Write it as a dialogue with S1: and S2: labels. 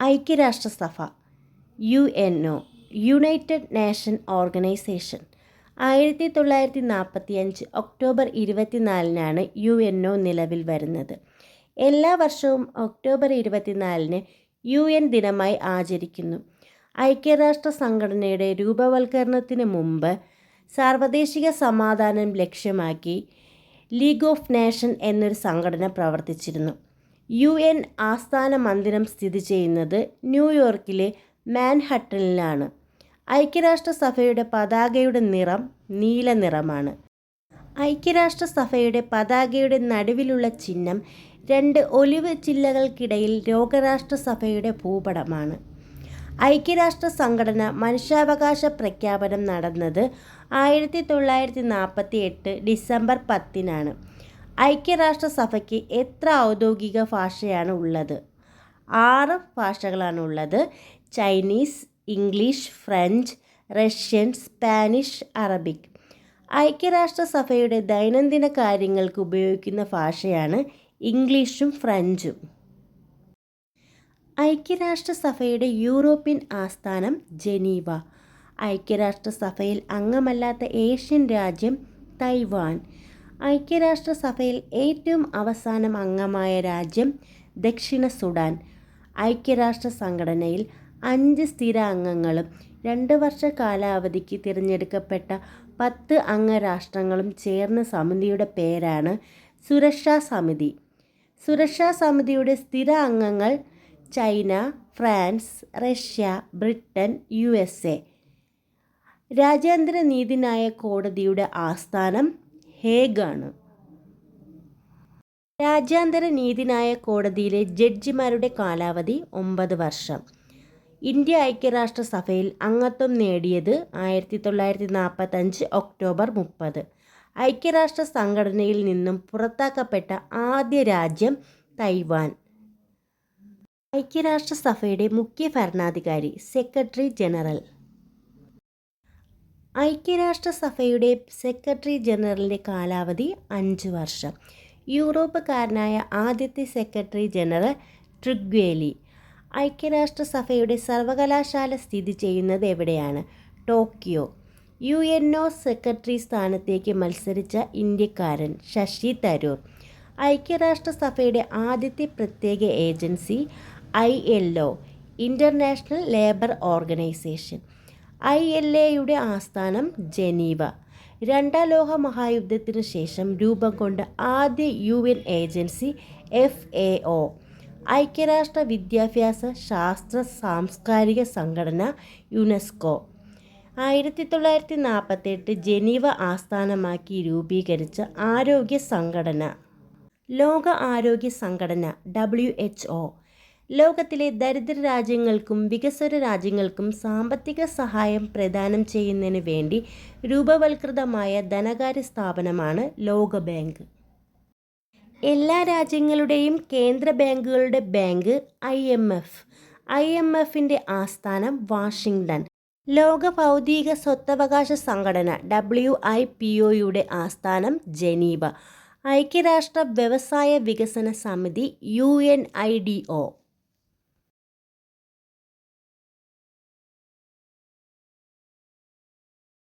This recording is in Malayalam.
S1: ഐക്യരാഷ്ട്രസഭ U N O united nation organization. ആയിരത്തി തൊള്ളായിരത്തി നാൽപ്പത്തി അഞ്ച് ഒക്ടോബർ ഇരുപത്തിനാലിനാണ് യു എൻ ഒ നിലവിൽ വരുന്നത്. എല്ലാ വർഷവും ഒക്ടോബർ ഇരുപത്തിനാലിന് യു എൻ ദിനമായി ആചരിക്കുന്നു. ഐക്യരാഷ്ട്ര സംഘടനയുടെ രൂപവൽക്കരണത്തിന് മുമ്പ് സാർവദേശിക സമാധാനം ലക്ഷ്യമാക്കി ലീഗ് ഓഫ് നേഷൻ എന്നൊരു സംഘടന പ്രവർത്തിച്ചിരുന്നു. യു എൻ ആസ്ഥാന മന്ദിരം സ്ഥിതി ചെയ്യുന്നത് ന്യൂയോർക്കിലെ മാൻഹട്ടനിലാണ്. ഐക്യരാഷ്ട്രസഭയുടെ പതാകയുടെ നിറം നീല നിറമാണ്. ഐക്യരാഷ്ട്രസഭയുടെ പതാകയുടെ നടുവിലുള്ള ചിഹ്നം രണ്ട് ഒലിവ് ചില്ലകൾക്കിടയിൽ ലോകരാഷ്ട്രസഭയുടെ ഭൂപടമാണ്. ഐക്യരാഷ്ട്ര സംഘടന മനുഷ്യാവകാശ പ്രഖ്യാപനം നടന്നത് ആയിരത്തി തൊള്ളായിരത്തി നാൽപ്പത്തി എട്ട് ഡിസംബർ പത്തിനാണ്. ഐക്യരാഷ്ട്രസഭയ്ക്ക് എത്ര ഔദ്യോഗിക ഭാഷയാണ് ഉള്ളത്? ആറ് ഭാഷകളാണ് ഉള്ളത്. Chinese English French Russian Spanish Arabic. ഐക്യരാഷ്ട്രസഭയുടെ ദൈനംദിന കാര്യങ്ങൾക്ക് ഉപയോഗിക്കുന്ന ഭാഷയാണ് ഇംഗ്ലീഷും ഫ്രഞ്ചും. ഐക്യരാഷ്ട്രസഭയുടെ യൂറോപ്യൻ ആസ്ഥാനം ജനീവ. ഐക്യരാഷ്ട്രസഭയിൽ അംഗമല്ലാത്ത ഏഷ്യൻ രാജ്യം തൈവാൻ. ഐക്യരാഷ്ട്രസഭയിൽ ഏറ്റവും അവസാനം അംഗമായ രാജ്യം ദക്ഷിണ സുഡാൻ. ഐക്യരാഷ്ട്ര സംഘടനയിൽ അഞ്ച് സ്ഥിര അംഗങ്ങളും രണ്ട് വർഷ കാലാവധിക്ക് തിരഞ്ഞെടുക്കപ്പെട്ട പത്ത് അംഗരാഷ്ട്രങ്ങളും ചേർന്ന സമിതിയുടെ പേരാണ് സുരക്ഷാ സമിതി. സുരക്ഷാ സമിതിയുടെ സ്ഥിര അംഗങ്ങൾ China France Russia Britain U S A. രാജ്യാന്തര നീതിന്യായ കോടതിയുടെ ആസ്ഥാനം ഹേഗാണ്. രാജ്യാന്തര നീതിന്യായ കോടതിയിലെ ജഡ്ജിമാരുടെ കാലാവധി ഒമ്പത് വർഷം. ഇന്ത്യ ഐക്യരാഷ്ട്രസഭയിൽ അംഗത്വം നേടിയത് ആയിരത്തി തൊള്ളായിരത്തി നാൽപ്പത്തഞ്ച് ഒക്ടോബർ മുപ്പത്. ഐക്യരാഷ്ട്ര സംഘടനയിൽ നിന്നും പുറത്താക്കപ്പെട്ട ആദ്യ രാജ്യം തൈവാൻ. ഐക്യരാഷ്ട്രസഭയുടെ മുഖ്യ ഭരണാധികാരി സെക്രട്ടറി ജനറൽ. ഐക്യരാഷ്ട്രസഭയുടെ സെക്രട്ടറി ജനറലിന്റെ കാലാവധി അഞ്ച് വർഷം. യൂറോപ്പുകാരനായ ആദ്യത്തെ സെക്രട്ടറി ജനറൽ ട്രിഗ്വേലി. ഐക്യരാഷ്ട്രസഭയുടെ സർവകലാശാല സ്ഥിതി ചെയ്യുന്നത് എവിടെയാണ്? Tokyo. U N O secretary സ്ഥാനത്തേക്ക് മത്സരിച്ച ഇന്ത്യക്കാരൻ ശശി തരൂർ. ഐക്യരാഷ്ട്രസഭയുടെ ആദ്യത്തെ പ്രത്യേക agency I L O international labour organisation. I L എയുടെ ആസ്ഥാനം ജനീവ. രണ്ടാം ലോക മഹായുദ്ധത്തിനു ശേഷം രൂപം കൊണ്ട ആദ്യ U N agency F A O. ഐക്യരാഷ്ട്ര വിദ്യാഭ്യാസ ശാസ്ത്ര സാംസ്കാരിക സംഘടന യുനെസ്കോ. ആയിരത്തി തൊള്ളായിരത്തി നാൽപ്പത്തെട്ട് ജനീവ ആസ്ഥാനമാക്കി രൂപീകരിച്ച ആരോഗ്യ സംഘടന. ലോക ആരോഗ്യ സംഘടന ഡബ്ല്യു എച്ച് ഒ. ലോകത്തിലെ ദരിദ്ര രാജ്യങ്ങൾക്കും വികസ്വര രാജ്യങ്ങൾക്കും സാമ്പത്തിക സഹായം പ്രദാനം ചെയ്യുന്നതിന് വേണ്ടി രൂപവൽകൃതമായ ധനകാര്യ സ്ഥാപനമാണ് ലോക ബാങ്ക്. എല്ലാ രാജ്യങ്ങളുടെയും കേന്ദ്ര ബാങ്കുകളുടെ bank I M F. I M എഫിന്റെ ആസ്ഥാനം വാഷിങ്ടൺ. ലോക ഭൗതിക സ്വത്തവകാശ സംഘടന ഡബ്ല്യു ഐ പി ഒയുടെ ആസ്ഥാനം ജനീവ. ഐക്യരാഷ്ട്ര വ്യവസായ വികസന സമിതി U N I D O.